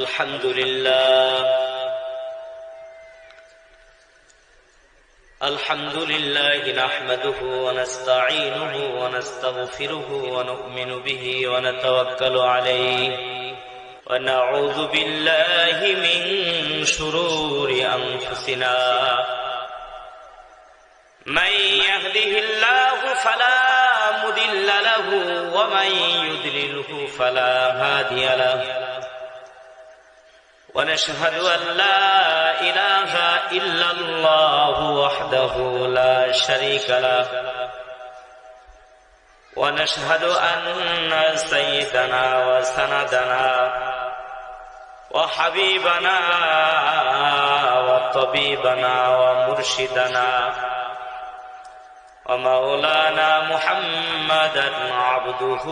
الحمد لله. الحمد لله نحمده ونستعينه ونستغفره ونؤمن به ونتوكل عليه. ونعوذ بالله من شرور أنفسنا. من يهده الله فلا مضل له ومن يضلله فلا هادي له. ونشهد أن لا إله إلا الله وحده لا شريك له. ونشهد أن سيدنا وسندنا وحبيبنا وطبيبنا ومرشدنا ومولانا محمدا عبده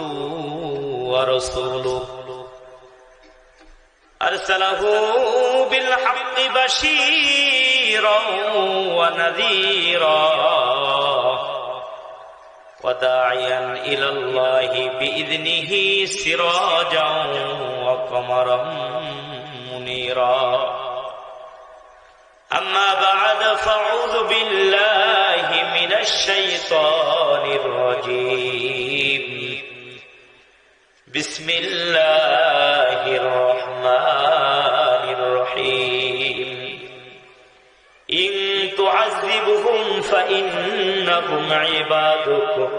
ورسوله. أرسله بالحق بشيرا ونذيرا وداعيا إلى الله بإذنه سراجا وقمرا منيرا. أما بعد فأعوذ بالله من الشيطان الرجيم. بسم الله الرحمن الرحيم. إن تعذبهم فإنهم عبادك.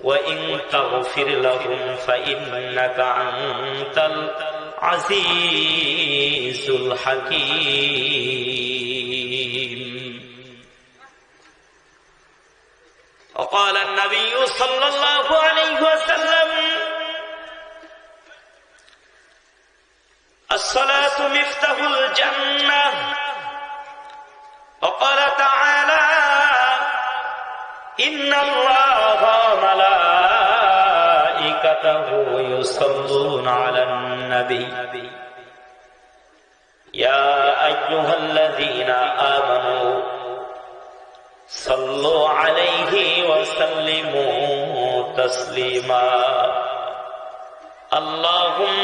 وإن تغفر لهم فإنك أنت العزيز الحكيم. وقال النبي صلى الله عليه وسلم الصلاة مفتاح الجنة. وقال تعالى إن الله ملائكته يصلون على النبي. يا أيها الذين آمنوا صلوا عليه وسلموا تسليما. اللهم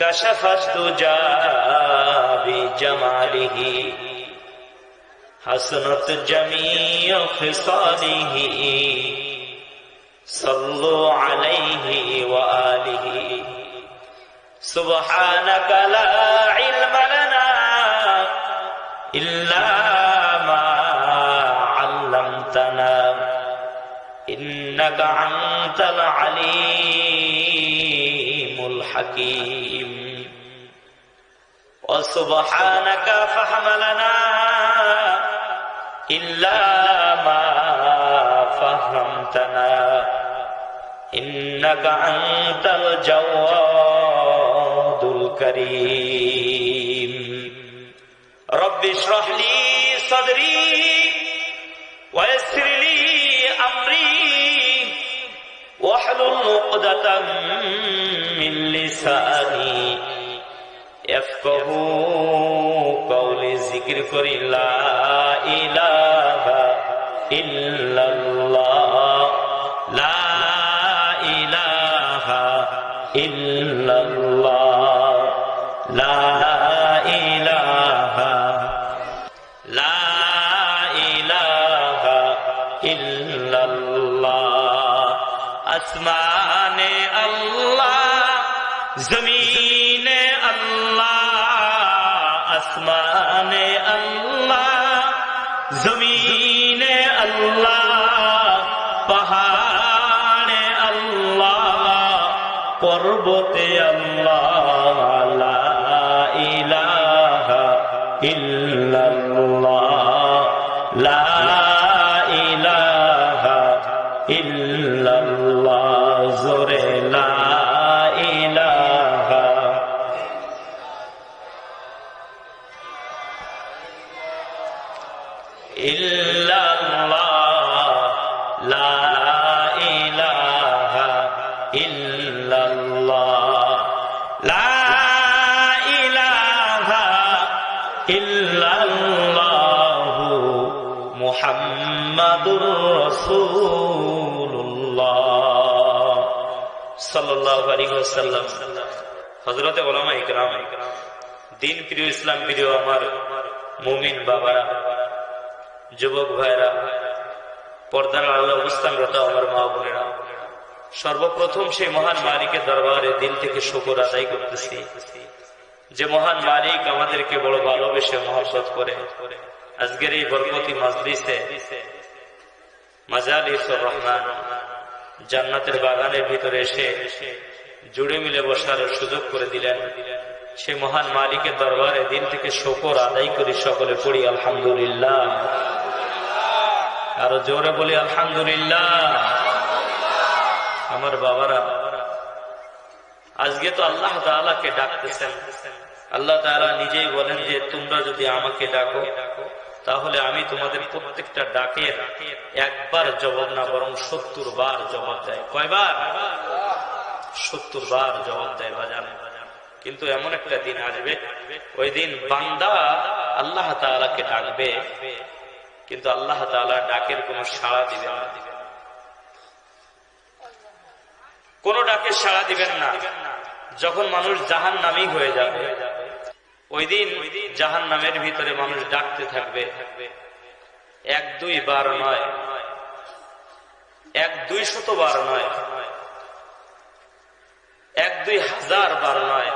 كشف الدجى بجماله. حسنت جميع خصاله. صلوا عليه وآله. سبحانك لا علم لنا إلا ما علمتنا. إنك أنت العليم. الحكيم وسبحانك فحملنا إلا ما فهمتنا إنك أنت الجواد الكريم رب اشرح لي صدري ويسر لي أمري واحلل عقدة من لساني. يفقه قولي ذكر لا إله إلا الله. আসমানে আল্লাহ জমিনে আল্লাহ পাহাড়ে আল্লাহ পর্বতে আল্লাহ ইল্লাল্লাহ। হযরতে ওলামা ইকরাম, দিন প্রিয় ইসলাম প্রিয় আমার মুমিন বাবারা, যুবক ভাইরা পর্দার আল্লাহ অবস্থানরত আমার মা বোনেরা, সর্বপ্রথম সেই মহান মালিকের দরবারে দিল থেকে শুকর আদায় করতেছি। যে মহান মালিক আমাদেরকে বড় ভালোবেসে মহব্বত করে, আজকের এই বরকতি মাজলিসে, মাজালিসুর রহমান জান্নাতের বাগানের ভিতরে এসে জুড়ে মিলে বসার সুযোগ করে দিলেন। সে মহান মালিকের দরবারে দিন থেকে শকর আদায় করি সকলে পড়ি, আলহামদুলিল্লাহ। আরও জোরে বলি, আলহামদুলিল্লাহ। আমার বাবারা, আজকে তো আল্লাহ তাআলাকে ডাকতেছেন। আল্লাহ তাআলা নিজেই বলেন যে, তোমরা যদি আমাকে ডাকো তাহলে আমি তোমাদের প্রত্যেকটা ডাকের একবার জবাব না, বরং সত্তর বার জবাব দেয়। কয়বার? সত্তর বার জবাব দেয় বাজান। কিন্তু এমন একটা দিন আসবে, ওই দিন বান্দা আল্লাহ তাআলাকে ডাকবে, কিন্তু আল্লাহ তাআলা ডাকের কোনো সাড়া দিবে না। কোন ডাকে সাড়া দিবেন না। যখন মানুষ জাহান নামই হয়ে যাবে ওই দিন জাহান নামের ভিতরে মানুষ ডাকতে থাকবে। এক দুই বার নয়। এক দুই শত বার নয়। এক দুই হাজার বার নয়।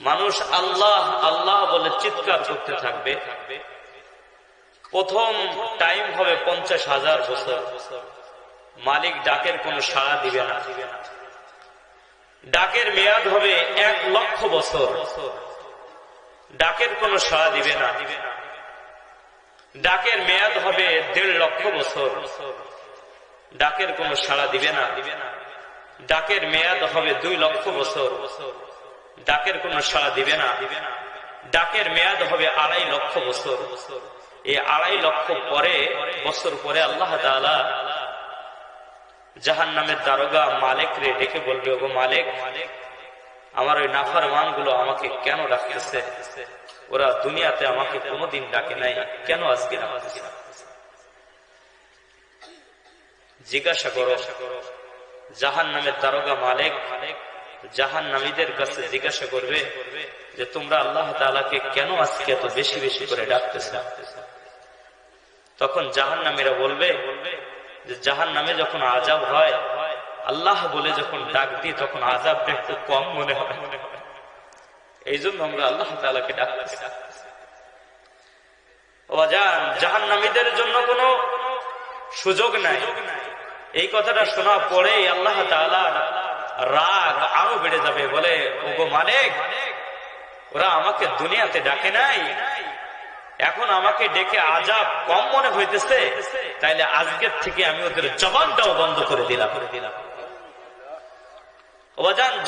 মানুষ আল্লাহ আল্লাহ বলে চিৎকার করতে থাকবে। প্রথম টাইম হবে পঞ্চাশ হাজার বছর। মালিক ডাকের কোন সাড়া দিবে না। ডাকের মেয়াদ হবে এক লক্ষ বছর। ডাকের কোন সাড়া দিবে না। ডাকের মেয়াদ হবে দেড় লক্ষ বছর। ডাকের কোন সাড়া দিবে না। ডাকের মেয়াদ হবে দুই লক্ষ বছর। ডাকের কোন সাড়া দিবে না। ডাকের মেয়াদ হবে আড়াই লক্ষ বছর। এই আড়াই লক্ষ পরে, বছর পরে আল্লাহ তাআলা জাহান নামের দারোগা মালিক রে ডেকে বলবে ওগো মালিক, আমার ওই নাফার মানগুলো আমাকে কেন ডাকতেছে ওরা দুনিয়াতে আমাকে কোনোদিন ডাকে নাই। কেন আজকে জিজ্ঞাসা করো জাহান নামের দারোগা মালিক জাহান নামীদের কাছে জিজ্ঞাসা করবে যে, তোমরা আল্লাহ তালাকে কেন আজকে এত বেশি বেশি করে ডাকতেছে? তখন জাহান নামীরা বলবে যে জাহান নামে যখন আজাব হয়, আল্লাহ বলে যখন ডাক দিই, তখন আজাবটা একটু কম মনে হয়। এই জন্য আমরা আল্লাহ তালাকে ডাকতেছি। জাহান নামীদের জন্য কোনো সুযোগ নাই। এই কথাটা শোনা পরে আল্লাহ রাগ আরও বেড়ে যাবে, বলে, ওগো মালিক, ওরা আমাকে দুনিয়াতে ডাকে নাই এখন আমাকে ডেকে আজাব কম মনে হইতেছে, তাইলে আজকের থেকে আমি ওদের জবানটাও বন্ধ করে দিলাম।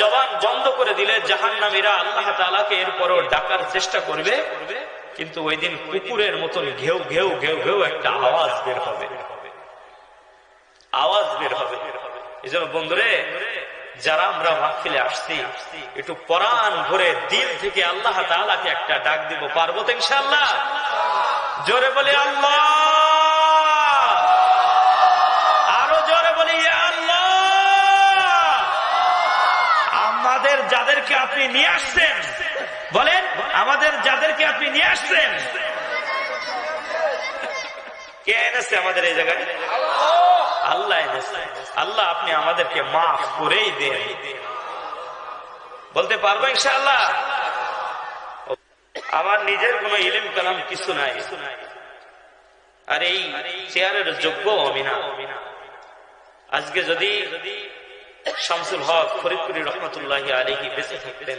জবান বন্ধ করে দিলে জাহান নামীরা আল্লাহ তালাকে এরপরও ডাকার চেষ্টা করবে, কিন্তু ওই দিন কুকুরের মতন ঘেউ ঘেউ ঘেউ ঘেউ একটা আওয়াজ বের হবে। আওয়াজ বের হবে। এই জন্য বন্ধুরে, যারা আমরা মাহফিলে আসছি, একটু পরাণ ভরে দিল থেকে আল্লাহ তালাকে একটা ডাক দিব, পারব তো ইনশাল্লাহ জোরে বলি আল্লাহ। আরও জোরে বলি আল্লাহ। আমাদের যাদেরকে আপনি নিয়ে আসছেন, বলেন, আমাদের যাদেরকে আপনি নিয়ে আসছেন। কে এনেছে আমাদের এই জায়গায়? আল্লাহ এনেছে। আল্লাহ আপনি আমাদেরকে মাফ করেই দেন। বলতে পারব ইনশাআল্লাহ? আমার নিজের কোনো ইলিম কালাম কিছু নাই। আর এই চেয়ারের যোগ্য আমি না আজকে যদি শামসুল হক ফরিদপুরি রহমতুল্লাহ আলিহি বেঁচে থাকতেন,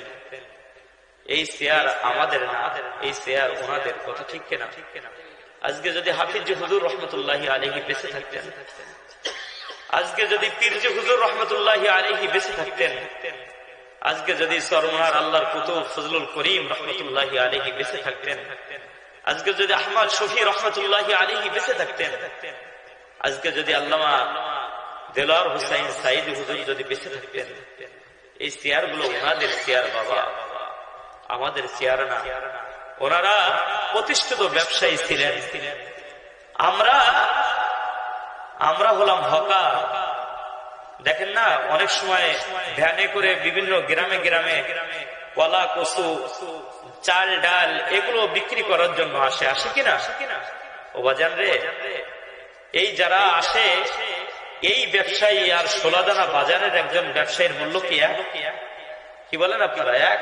এই চেয়ার আমাদের না, এই চেয়ার ওনাদের কথা ঠিক কেনা? আজকে যদি হাফিজ হুজুর রহমতুল্লাহ আলিহি বেঁচে থাকতেন, আজকে যদি পীরজি হুজুর রহমতুল্লাহ আলিহি বেঁচে থাকতেন আজকে যদি সরমনার আল্লাহর কুতুব ফজলুল করিম রহমতুল্লাহ আলিহি বেঁচে থাকতেন, আজকে যদি আহমদ শফি রহমতুল্লাহ আলিহি বেঁচে থাকতেন, আজকে যদি আল্লামা দেলার হুসাইন সাইদ হুজুর যদি বেঁচে থাকতেন, এই চেয়ারগুলো ওনাদের চেয়ার বাবা, আমাদের চেয়ার না। ওনারা প্রতিষ্ঠিত ব্যবসায়ী ছিলেন। আমরা আমরা হলাম হকা দেখেন না, অনেক সময় ভ্যানে করে বিভিন্ন গ্রামে গ্রামে কলা, কচু, চাল, ডাল এগুলো বিক্রি করার জন্য আসে। আসে কিনা ও বাজান রে, এই যারা আসে, এই ব্যবসায়ী আর সোলাদানা বাজারের একজন ব্যবসায়ীর মূল্য কি কি বলেন আপনারা, এক?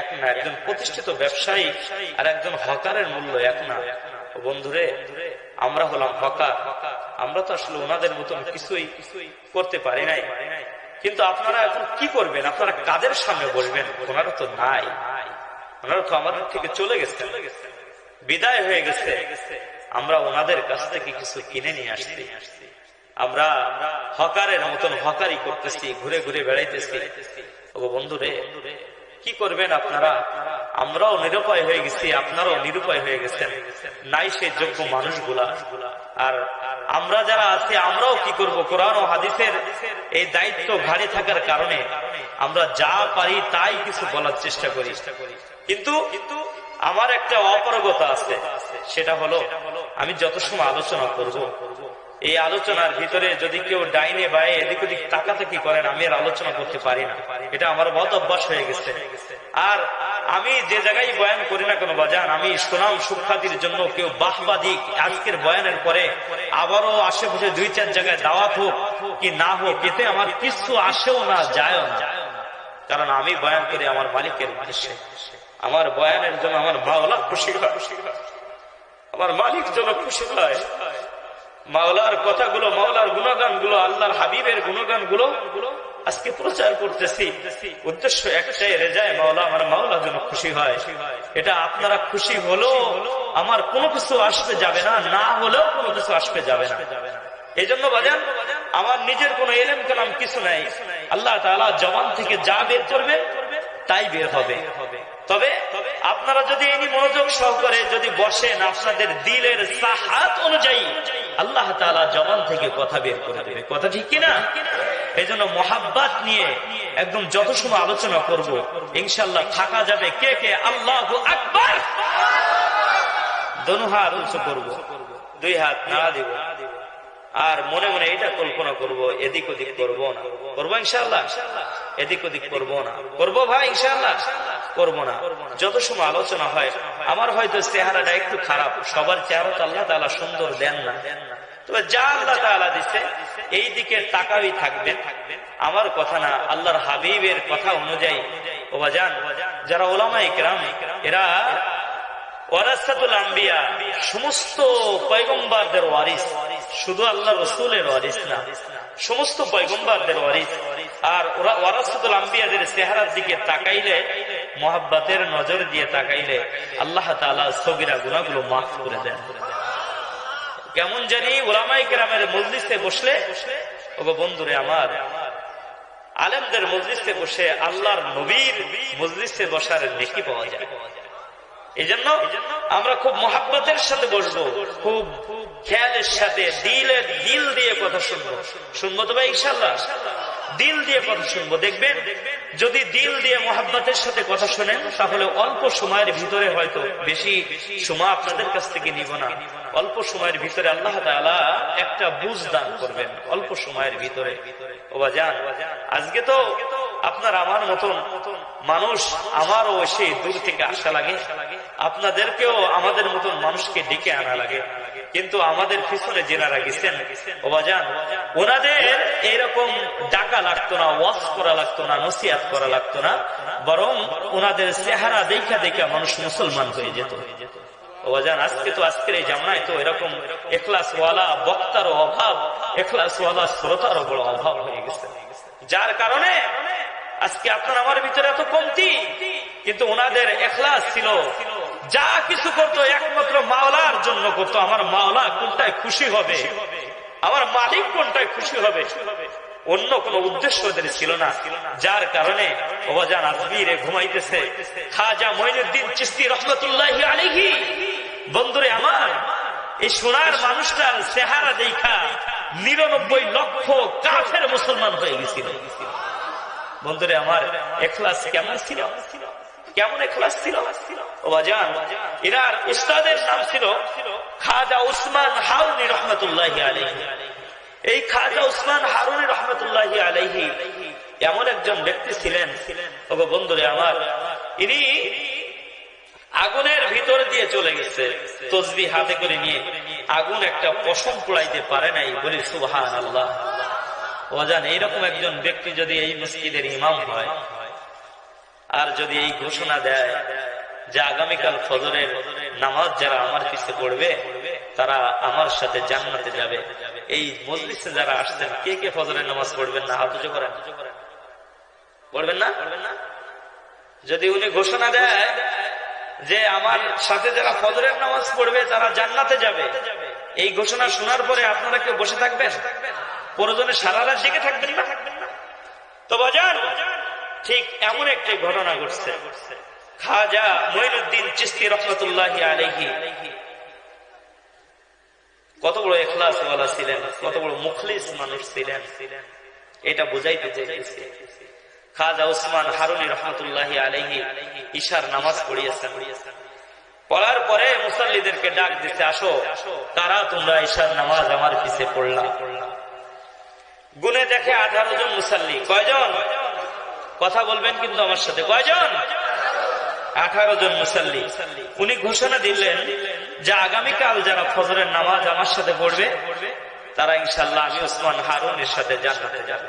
এক না, একজন প্রতিষ্ঠিত ব্যবসায়ী আর একজন হকারের মূল্য এক না। বন্ধুরে, আমরা হলাম হকার। আমরা তো আসলে ওনাদের মতন কিছুই করতে পারি নাই। কিন্তু আপনারা এখন কি করবেন? আপনারা কাদের সামনে বসবেন? ওনারা তো নাই। ওনারা তো আমাদের থেকে চলে গেছে বিদায় হয়ে গেছে। আমরা ওনাদের কাছ থেকে কিছু কিনে নিয়ে আসছি। আমরা হকারের মতন হকারি করতেছি, ঘুরে ঘুরে বেড়াইতেছি। বন্ধুরে কি করবেন আপনারা? আমরাও নিরুপায় হয়ে গেছি, আপনারাও নিরুপায় হয়ে গেছেন। নাই সেই যোগ্য মানুষগুলা। আর আমরা যারা আছি, আমরাও কি করব? কোরআন ও হাদিসের এই দায়িত্ব ঘাড়ে থাকার কারণে আমরা যা পারি তাই কিছু বলার চেষ্টা করি। কিন্তু আমার একটা অপারগতা আছে, সেটা হলো আমি যত সময় আলোচনা করব এই আলোচনার ভিতরে যদি কেউ ডাইনে বায়ে এদিক ওদিক তাকাতাকি করেন, আমি আর আলোচনা করতে পারি না। এটা আমার বদ অভ্যাস হয়ে গেছে। আর আমি যে জায়গায় বয়ান করি না কোনো, বাজান, আমি সুনাম সুখ্যাতির জন্য কেউ বাহবা দিক আজকের বয়ানের পরে আবারও আশেপাশে দুই চার জায়গায় দাওয়াত হোক কি না হোক, এতে আমার কিছু আসেও না, যায়ও না। কারণ আমি বয়ান করি আমার মালিকের উদ্দেশ্যে। আমার বয়ানের জন্য আমার মাওলা খুশি হয়। আমার মালিক যেন খুশি হয়। মাওলার কথাগুলো, মাওলার গুণগানগুলো আল্লাহর হাবিবের গুণগানগুলো আজকে প্রচার করতেছি। উদ্দেশ্য একটাই, রেজায় মাওলা আমার মাওলা যেন খুশি হয়। এটা আপনারা খুশি হলো আমার কোনো কিছু আসবে যাবে না না হলেও কোনো কিছু আসবে যাবে না। এই জন্য বাজান, আমার নিজের কোন এলেম কালাম কিছু নাই। আল্লাহ তালা জবান থেকে যা বের করবেন তাই বের হবে। তবে আপনারা যদি এনি মনোযোগ সহকারে যদি বসেন, আপনাদের দিলের সাহাত অনুযায়ী আল্লাহ তালা জবান থেকে কথা বের করে দেবে। কথা ঠিক কিনা? এই জন্য মহাব্বাত নিয়ে একদম যত সময় আলোচনা করব ইনশাল্লাহ থাকা যাবে কে কে? আল্লাহ আকবর! দনু হাত উঁচু করব, দুই হাত নাড়া দিব। আর মনে মনে এটা কল্পনা করব, এদিক ওদিক করব না। করব ইনশাল্লাহ এদিক ওদিক করব না। করব ভাই ইনশাল্লাহ করব না। যত সময় আলোচনা হয়, আমার হয়তো চেহারাটা একটু খারাপ, সবার চেহারা তো আল্লাহ তালা সুন্দর দেন না। তবে যা আল্লাহ তালা দিচ্ছে এই দিকে তাকাই থাকবেন আমার কথা না, আল্লাহর হাবিবের কথা অনুযায়ী। ওবা যান যারা ওলামা ইকরাম এরা সমস্ত পয়গম্বারদের ওয়ারিস। শুধু আল্লাহ রসুলের ওয়ারিস না, সমস্ত পয়গম্বারদের ওয়ারিস। আর ওরা ওয়ারাসাতুল আম্বিয়াদের চেহারার দিকে তাকাইলে, মোহাব্বাতের নজর দিয়ে তাকাইলে আল্লাহ তালা সগিরা গুণাগুলো মাফ করে দেন। কেমন জানি ওলামাই কেরামের মজলিসে বসলে, ওগো বন্ধুরে আমার, আলেমদের মজলিসে বসে আল্লাহর নবীর মজলিসে বসার নেকি পাওয়া যায়। এই জন্য আমরা খুব মহাব্বতের সাথে বসবো, খুব খেয়ালের সাথে, দিলের দিল দিয়ে কথা শুনব। শুনব তো ভাই ইনশাল্লাহ দিল দিয়ে কথা শুনব, দেখবেন? যদি দিল দিয়ে মহাব্বতের সাথে কথা শোনেন, তাহলে অল্প সময়ের ভিতরে হয়তো বেশি সময় আপনাদের কাছ থেকে নিব না। অল্প সময়ের ভিতরে আল্লাহ একটা বুঝ দান করবেন, অল্প সময়ের ভিতরে। ওবা যান আজকে তো আপনার আমার মতন মানুষ আমারও সেই দূর থেকে আসা লাগে। আপনাদেরকেও আমাদের মতন মানুষকে ডেকে আনা লাগে। কিন্তু আমাদের পিছনে জেনারা গেছেন। ওবাজান ওনাদের এরকম ডাকা লাগতো না ওয়াশ করা লাগতো না নসিয়াত করা লাগতো না, বরং ওনাদের চেহারা দেখা দেখা মানুষ মুসলমান হয়ে যেত। আমার ভিতরে এত কমতি, কিন্তু ওনাদের এখলাস ছিল যা কিছু করতো একমাত্র মাওলার জন্য করতো। আমার মাওলা কোনটায় খুশি হবে? আমার মালিক কোনটায় খুশি হবে? অন্য কোন উদ্দেশ্য ছিল না। যার কারণে আজমিরে ঘুমাইতেছে। খাজা চিস্তি রহমতুল্লাহ আলিহি বন্ধুরে আমার, এই সোনার মানুষটার চেহারা দেখা নিরানব্বই লক্ষ কাফের মুসলমান হয়ে গেছিল। বন্ধুরে আমার, এখলাস কেমন ছিল? কেমন এখলাস ছিল? এনার উস্তাদের নাম ছিল খাজা উসমান রহমতুল্লাহ আলহি এই খাজা উসমান হারুনি রহমতুল্লাহ আলহি এমন একজন ব্যক্তি ছিলেন, ওগো বন্ধুরে আমার, ইনি আগুনের ভিতর দিয়ে চলে গেছে, তসবি হাতে করে নিয়ে। আগুন একটা পশম পোড়াইতে পারে নাই, বলি সুহান আল্লাহ এইরকম একজন ব্যক্তি যদি এই মসজিদের ইমাম হয় আর যদি এই ঘোষণা দেয় যে আগামীকাল ফজরের নামাজ যারা আমার পিছিয়ে পড়বে, তারা আমার সাথে জান্নাতে যাবে। এই মজলিসে যারা আসছেন, কে কে ফজরের নামাজ পড়বেন না? হাত উঁচু করেন। পড়বেন না? যদি উনি ঘোষণা দেয় যে আমার সাথে যারা ফজরের নামাজ পড়বে, তারা জান্নাতে যাবে, এই ঘোষণা শোনার পরে আপনারা কেউ বসে থাকবেন? প্রয়োজনে সারা রাত জেগে থাকবেন না? তো বাজার ঠিক এমন একটি ঘটনা ঘটছে। খাজা মঈনুদ্দিন চিস্তি রহমতুল্লাহ আলহি কত বড় এখলাস ছিলেন, কত বড় মুখলিস মানুষ ছিলেন। এটা বুঝাইতে চাইতেছি। খাজা উসমান হারুনি রহমতুল্লাহ আলহি ঈশার নামাজ পড়িয়েছেন। পড়ার পরে মুসল্লিদেরকে ডাক দিতে আসো, তারা তোমরা ঈশার নামাজ আমার পিছে পড়লাম গুনে দেখে আঠারো জন মুসাল্লি, কয়জন? কথা বলবেন কিন্তু আমার সাথে কয়জন? আঠারো জন মুসাল্লি। উনি ঘোষণা দিলেন যে আগামীকাল যারা ফজরের নামাজ আমার সাথে পড়বে, তারা ইনশাল্লাহ আমি উসমান হারুনের সাথে জান্নাতে যাবে।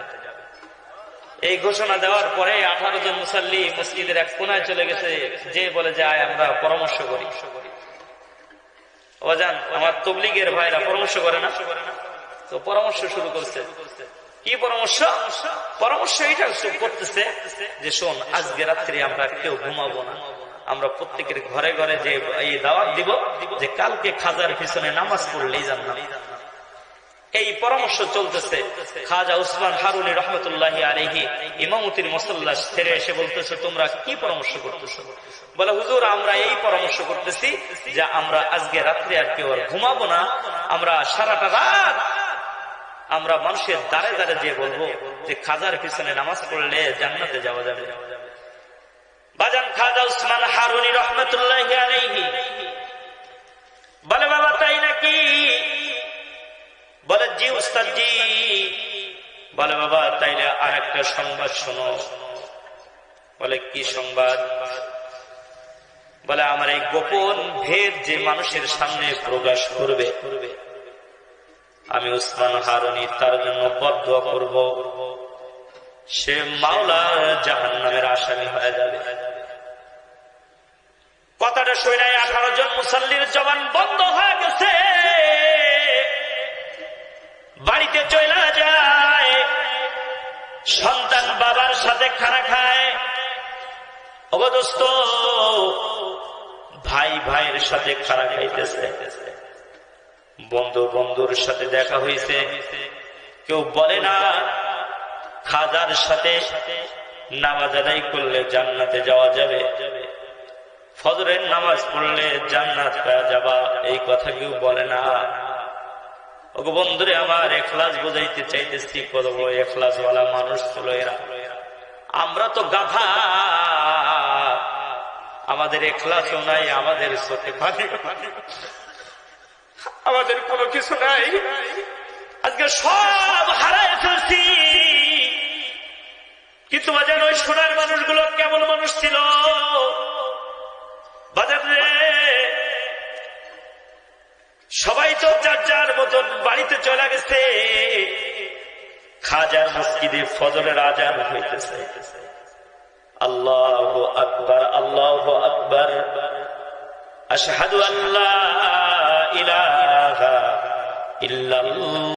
এই ঘোষণা দেওয়ার পরে আঠারো জন মুসাল্লি মসজিদের এক কোনায় চলে গেছে, যে বলে যে, আয়, আমরা পরামর্শ করি। ওজান আমার তবলিগের ভাইরা পরামর্শ করে না? তো পরামর্শ শুরু করছে। কি পরামর্শ? পরামর্শ এটা করতেছে যে শোন, আজকে রাত্রি আমরা কেউ ঘুমাবো না। আমরা প্রত্যেকের ঘরে ঘরে যে এই দাওয়াত দিব, যে কালকে খাজার পিছনে নামাজ পড়লেই জানলাম এই পরামর্শ চলতেছে। খাজা উসমান হারুনি রহমতুল্লাহ আলহি ইমামতির মসল্লা ছেড়ে এসে বলতেছে, তোমরা কি পরামর্শ করতেছো? বলে, হুজুর, আমরা এই পরামর্শ করতেছি যে আমরা আজকে রাত্রে আর কেউ আর ঘুমাবো না। আমরা সারাটা রাত আমরা মানুষের দ্বারে দ্বারে যে বলব যে খাজার পিছনে নামাজ পড়লে জান্নাতে যাওয়া যাবে। বাজান খাজা উসমান হারুনি রহমতুল্লাহ বলে, বাবা, তাই নাকি? বলে, জি উস্তাদ জি বলে, বাবা, তাইলে আর একটা সংবাদ শোনো। বলে, কি সংবাদ? বলে, আমার এই গোপন ভেদ যে মানুষের সামনে প্রকাশ করবে। আমি উসমান হারুনি তার জন্য বদ্ধ করব। সে মাওলার জাহান নামের আসামি হয়ে যাবে। কথাটা শুনে আঠারো জন মুসল্লির জবান বন্ধ হয়ে গেছে। বাড়িতে চলে যায়। সন্তান বাবার সাথে খানা খায়। ভাই ভাইয়ের সাথে খানা খাইতেছে। বন্ধু বন্ধুর সাথে দেখা হয়েছে। কেউ বলে না, খাজার সাথে নামাজ আদায় করলে জান্নাতে যাওয়া যাবে। ফজরের নামাজ পড়লে জান্নাত পাওয়া যাবা, এই কথা কেউ বলে না। ওগো বন্ধুরে, আমার এখলাস বোঝাইতে চাইতেছি কত বড় ওয়ালা মানুষ ছিল এরা। আমরা তো গাধা, আমাদের এখলাসও নাই, আমাদের পানি আমাদের কোনো কিছু নাই। আজকে সব হারায় ফেলছি। কিন্তু বাজার ওই সোনার মানুষগুলো কেমন মানুষ ছিল? বাজার সবাই তো লাগছে খাজার মসজিদে ফজরের আজান হইতেছে। আল্লাহ আকবর আল্লাহ আকবর। আশহাদু আল্লাহ ইলাহা ইল্লাল্লাহ